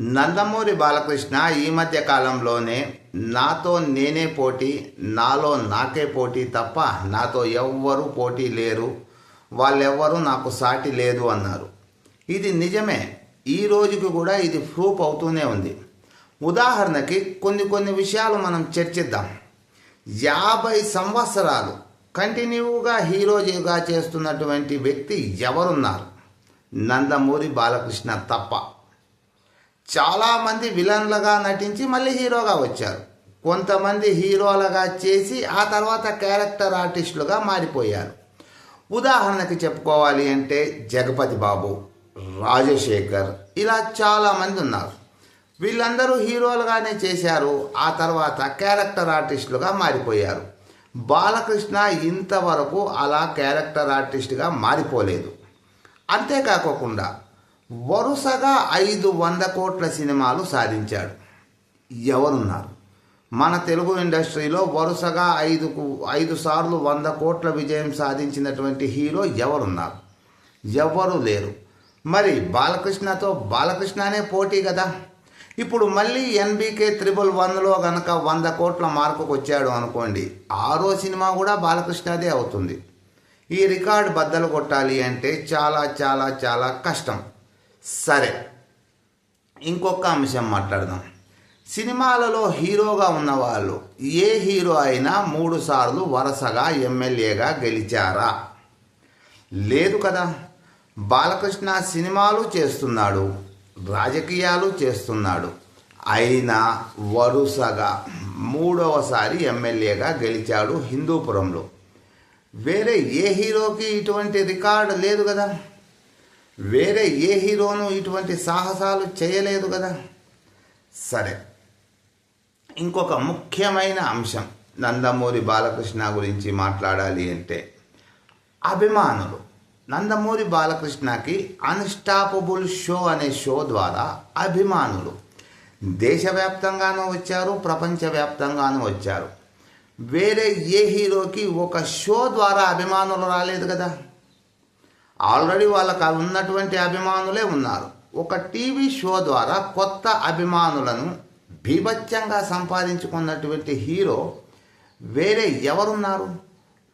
నందమూరి బాలకృష్ణ ఈ మధ్య కాలంలోనే నాతో నేనే పోటీ నాలో నాకే పోటీ తప్ప నాతో ఎవ్వరూ పోటీ లేరు వాళ్ళెవ్వరూ నాకు సాటి లేదు అన్నారు. ఇది నిజమే. ఈ రోజుకి కూడా ఇది ప్రూఫ్ అవుతూనే ఉంది. ఉదాహరణకి కొన్ని కొన్ని విషయాలు మనం చర్చిద్దాం. యాభై సంవత్సరాలు కంటిన్యూగా హీరోజీగా చేస్తున్నటువంటి వ్యక్తి ఎవరున్నారు? నందమూరి బాలకృష్ణ తప్ప. చాలామంది విలన్లుగా నటించి మళ్ళీ హీరోగా వచ్చారు. కొంతమంది హీరోలుగా చేసి ఆ తర్వాత క్యారెక్టర్ ఆర్టిస్టులుగా మారిపోయారు. ఉదాహరణకి చెప్పుకోవాలి అంటే జగపతి బాబు రాజశేఖర్ ఇలా చాలామంది ఉన్నారు. వీళ్ళందరూ హీరోలుగానే చేశారు. ఆ తర్వాత క్యారెక్టర్ ఆర్టిస్టులుగా మారిపోయారు. బాలకృష్ణ ఇంతవరకు అలా క్యారెక్టర్ ఆర్టిస్ట్గా మారిపోలేదు. అంతేకాకుండా వరుసగా ఐదు వంద కోట్ల సినిమాలు సాధించాడు. ఎవరున్నారు? మన తెలుగు ఇండస్ట్రీలో వరుసగా ఐదుకు ఐదు సార్లు వంద కోట్ల విజయం సాధించినటువంటి హీరో ఎవరున్నారు? ఎవరు లేరు. మరి బాలకృష్ణతో బాలకృష్ణనే పోటీ కదా. ఇప్పుడు మళ్ళీ ఎన్బీకే త్రిబుల్ వన్లో గనక వంద కోట్ల మార్కుకు వచ్చాడు అనుకోండి ఆరో సినిమా కూడా బాలకృష్ణదే అవుతుంది. ఈ రికార్డు బద్దలు కొట్టాలి అంటే చాలా చాలా చాలా కష్టం. సరే ఇంకొక అంశం మాట్లాడదాం. సినిమాలలో హీరోగా ఉన్నవాళ్ళు ఏ హీరో అయినా మూడు సార్లు వరుసగా ఎమ్మెల్యేగా గెలిచారా? లేదు కదా. బాలకృష్ణ సినిమాలు చేస్తున్నాడు రాజకీయాలు చేస్తున్నాడు. అయినా వరుసగా మూడవసారి ఎమ్మెల్యేగా గెలిచాడు హిందూపురంలో. వేరే ఏ హీరోకి ఇటువంటి రికార్డు లేదు కదా? వేరే ఏ హీరోను ఇటువంటి సాహసాలు చేయలేదు కదా? సరే. ఇంకొక ముఖ్యమైన అంశం నందమూరి బాలకృష్ణ గురించి మాట్లాడాలి అంటే అభిమానులు. నందమూరి బాలకృష్ణకి అన్స్టాపబుల్ షో అనే షో ద్వారా అభిమానులు దేశవ్యాప్తంగానూ వచ్చారు ప్రపంచవ్యాప్తంగానూ వచ్చారు. వేరే ఏ హీరోకి ఒక షో ద్వారా అభిమానులు రాలేదు కదా? ఆల్రెడీ వాళ్ళకి ఉన్నటువంటి అభిమానులే ఉన్నారు. ఒక టీవీ షో ద్వారా కొత్త అభిమానులను బీభత్సంగా సంపాదించుకున్నటువంటి హీరో వేరే ఎవరున్నారు?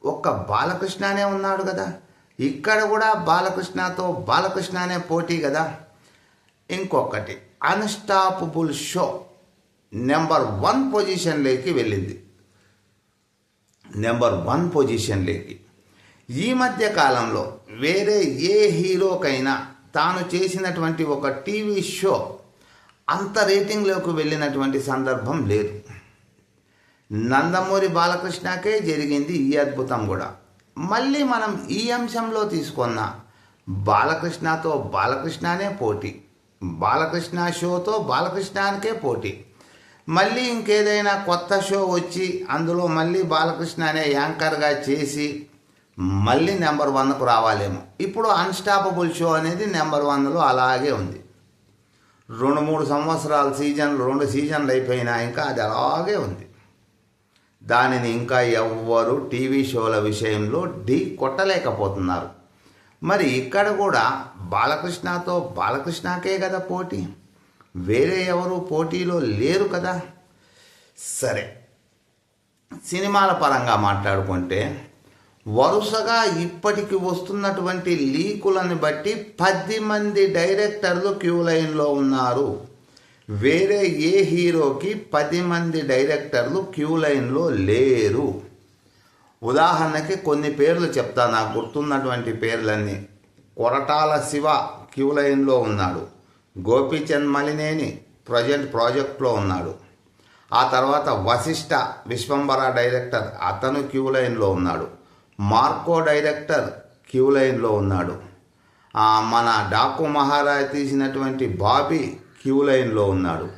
ఒక్క బాలకృష్ణనే ఉన్నాడు కదా. ఇక్కడ కూడా బాలకృష్ణతో బాలకృష్ణనే పోటీ కదా. ఇంకొకటి అన్స్టాపబుల్ షో నెంబర్ వన్ పొజిషన్లోకి వెళ్ళింది. నెంబర్ వన్ పొజిషన్లోకి. ఈ మధ్య కాలంలో వేరే ఏ హీరోకైనా తాను చేసినటువంటి ఒక టీవీ షో అంత రేటింగ్లోకి వెళ్ళినటువంటి సందర్భం లేదు. నందమూరి బాలకృష్ణకే జరిగింది ఈ అద్భుతం కూడా. మళ్ళీ మనం ఈ అంశంలో తీసుకున్న బాలకృష్ణతో బాలకృష్ణనే పోటీ బాలకృష్ణ షోతో బాలకృష్ణానికే పోటీ. మళ్ళీ ఇంకేదైనా కొత్త షో వచ్చి అందులో మళ్ళీ బాలకృష్ణ అనే యాంకర్గా చేసి మళ్ళీ నెంబర్ వన్కు రావాలేమో. ఇప్పుడు అన్స్టాపబుల్ షో అనేది నెంబర్ వన్లో అలాగే ఉంది. రెండు మూడు సంవత్సరాల సీజన్లు రెండు సీజన్లు అయిపోయినా ఇంకా అది అలాగే ఉంది. దానిని ఇంకా ఎవ్వరు టీవీ షోల విషయంలో ఢీ కొట్టలేకపోతున్నారు. మరి ఇక్కడ కూడా బాలకృష్ణతో బాలకృష్ణకే కదా పోటీ? వేరే ఎవరు పోటీలో లేరు కదా? సరే. సినిమాల పరంగా మాట్లాడుకుంటే వరుసగా ఇప్పటికి వస్తున్నటువంటి లీకులను బట్టి పది మంది డైరెక్టర్లు క్యూ లైన్లో ఉన్నారు. వేరే ఏ హీరోకి పది మంది డైరెక్టర్లు క్యూ లైన్లో లేరు. ఉదాహరణకి కొన్ని పేర్లు చెప్తా నాకు గుర్తున్నటువంటి పేర్లన్నీ. కొరటాల శివ క్యూ లైన్లో ఉన్నాడు. గోపీచంద్ మలినేని ప్రజెంట్ ప్రాజెక్ట్లో ఉన్నాడు. ఆ తర్వాత వశిష్ట విశ్వంబర డైరెక్టర్ అతను క్యూ లైన్లో ఉన్నాడు. మార్కో డైరెక్టర్ క్యూ లైన్లో ఉన్నాడు. మన డాకు మహారాజ్ తీసినటువంటి బాబీ క్యూ లైన్లో ఉన్నాడు.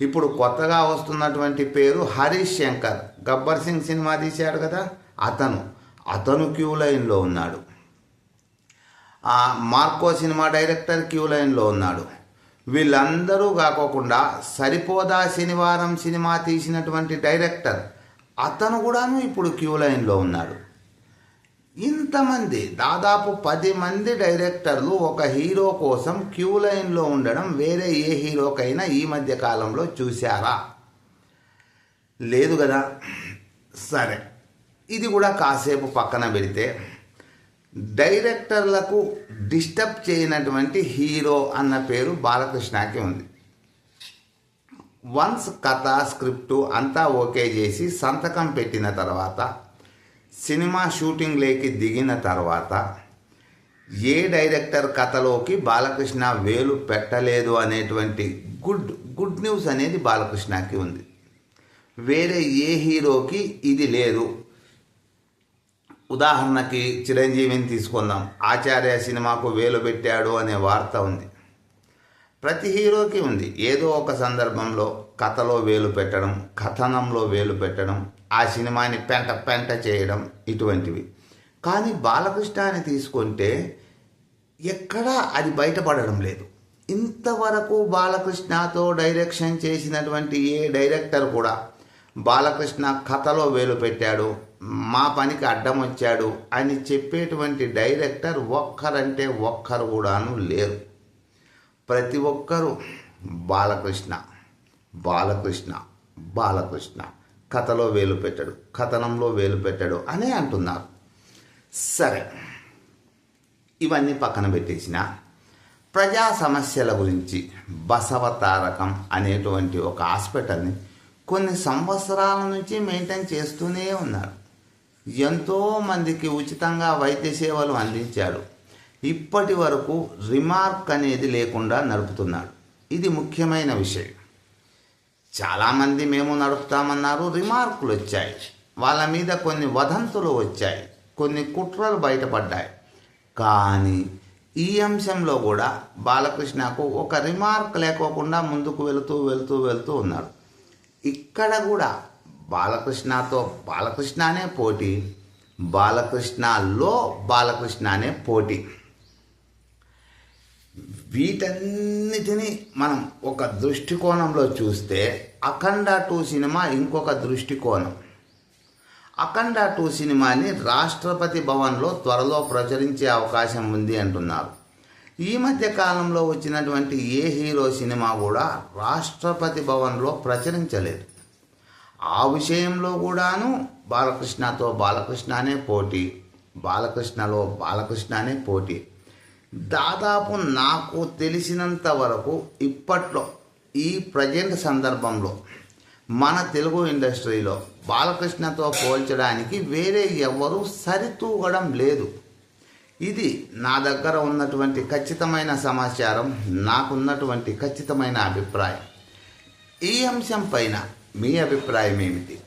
ఇప్పుడు కొత్తగా వస్తున్నటువంటి పేరు హరీష్ శంకర్. గబ్బర్ సింగ్ సినిమా తీశాడు కదా అతను. అతను క్యూ లైన్లో ఉన్నాడు. మార్కో సినిమా డైరెక్టర్ క్యూ లైన్లో ఉన్నాడు. వీళ్ళందరూ కాకోకుండా సరిపోదా శనివారం సినిమా తీసినటువంటి డైరెక్టర్ అతను కూడాను ఇప్పుడు క్యూ లైన్లో ఉన్నాడు. ఇంతమంది దాదాపు పది మంది డైరెక్టర్లు ఒక హీరో కోసం క్యూ లైన్లో ఉండడం వేరే ఏ హీరోకైనా ఈ మధ్య కాలంలో చూశారా? లేదు కదా? సరే. ఇది కూడా కాసేపు పక్కన పెడితే డైరెక్టర్లకు డిస్టర్బ్ చేయనటువంటి హీరో అన్న పేరు బాలకృష్ణకి ఉంది. వన్స్ కథ స్క్రిప్టు అంతా ఓకే చేసి సంతకం పెట్టిన తర్వాత సినిమా షూటింగ్లోకి దిగిన తర్వాత ఏ డైరెక్టర్ కథలోకి బాలకృష్ణ వేలు పెట్టలేదు అనేటువంటి గుడ్ గుడ్ న్యూస్ అనేది బాలకృష్ణకి ఉంది. వేరే ఏ హీరోకి ఇది లేదు. ఉదాహరణకి చిరంజీవిని తీసుకుందాం. ఆచార్య సినిమాకు వేలు పెట్టాడు అనే వార్త ఉంది. ప్రతి హీరోకి ఉంది. ఏదో ఒక సందర్భంలో కథలో వేలు పెట్టడం కథనంలో వేలు పెట్టడం ఆ సినిమాని పెంట పెంట చేయడం ఇటువంటివి. కానీ బాలకృష్ణని తీసుకుంటే ఎక్కడా అది బయటపడడం లేదు. ఇంతవరకు బాలకృష్ణతో డైరెక్షన్ చేసినటువంటి ఏ డైరెక్టర్ కూడా బాలకృష్ణ కథలో వేలు పెట్టాడు మా పనికి అడ్డం వచ్చాడు అని చెప్పేటువంటి డైరెక్టర్ ఒక్కరంటే ఒక్కరు కూడాను లేరు. ప్రతి ఒక్కరూ బాలకృష్ణ. బాలకృష్ణ బాలకృష్ణ. కథలో వేలు పెట్టాడు కథనంలో వేలు పెట్టాడు అనే అంటున్నారు. సరే ఇవన్నీ పక్కన పెట్టేసిన. ప్రజా సమస్యల గురించి బసవ తారకం అనేటువంటి ఒక హాస్పిటల్ని కొన్ని సంవత్సరాల నుంచి మెయింటైన్ చేస్తూనే ఉన్నారు. ఎంతో మందికి ఉచితంగా వైద్య సేవలు అందించాడు. ఇప్పటి వరకు రిమార్క్ అనేది లేకుండా నడుపుతున్నాడు. ఇది ముఖ్యమైన విషయం. చాలామంది మేము నడుపుతామన్నారు రిమార్కులు వచ్చాయి. వాళ్ళ మీద కొన్ని వదంతులు వచ్చాయి కొన్ని కుట్రలు బయటపడ్డాయి. కానీ ఈ అంశంలో కూడా బాలకృష్ణకు ఒక రిమార్క్ లేకోకుండా ముందుకు వెళుతూ వెళుతూ వెళుతూ ఉన్నాడు. ఇక్కడ కూడా బాలకృష్ణతో బాలకృష్ణనే పోటీ బాలకృష్ణలో బాలకృష్ణనే పోటీ. వీటన్నిటిని మనం ఒక దృష్టికోణంలో చూస్తే అఖండ టూ సినిమా ఇంకొక దృష్టికోణం. అఖండ టూ సినిమాని రాష్ట్రపతి భవన్లో త్వరలో ప్రచురించే అవకాశం ఉంది అంటున్నారు. ఈ మధ్య కాలంలో వచ్చినటువంటి ఏ హీరో సినిమా కూడా రాష్ట్రపతి భవన్లో ప్రచురించలేదు. ఆ విషయంలో కూడాను బాలకృష్ణతో బాలకృష్ణనే పోటీ బాలకృష్ణలో బాలకృష్ణనే పోటీ. దాదాపు నాకు తెలిసినంత వరకు ఇప్పట్లో ఈ ప్రజెంట్ సందర్భంలో మన తెలుగు ఇండస్ట్రీలో బాలకృష్ణతో పోల్చడానికి వేరే ఎవరు సరితూగడం లేదు. ఇది నా దగ్గర ఉన్నటువంటి ఖచ్చితమైన సమాచారం నాకున్నటువంటి ఖచ్చితమైన అభిప్రాయం. ఈ అంశం పైన మీ అభిప్రాయం ఏమిటి?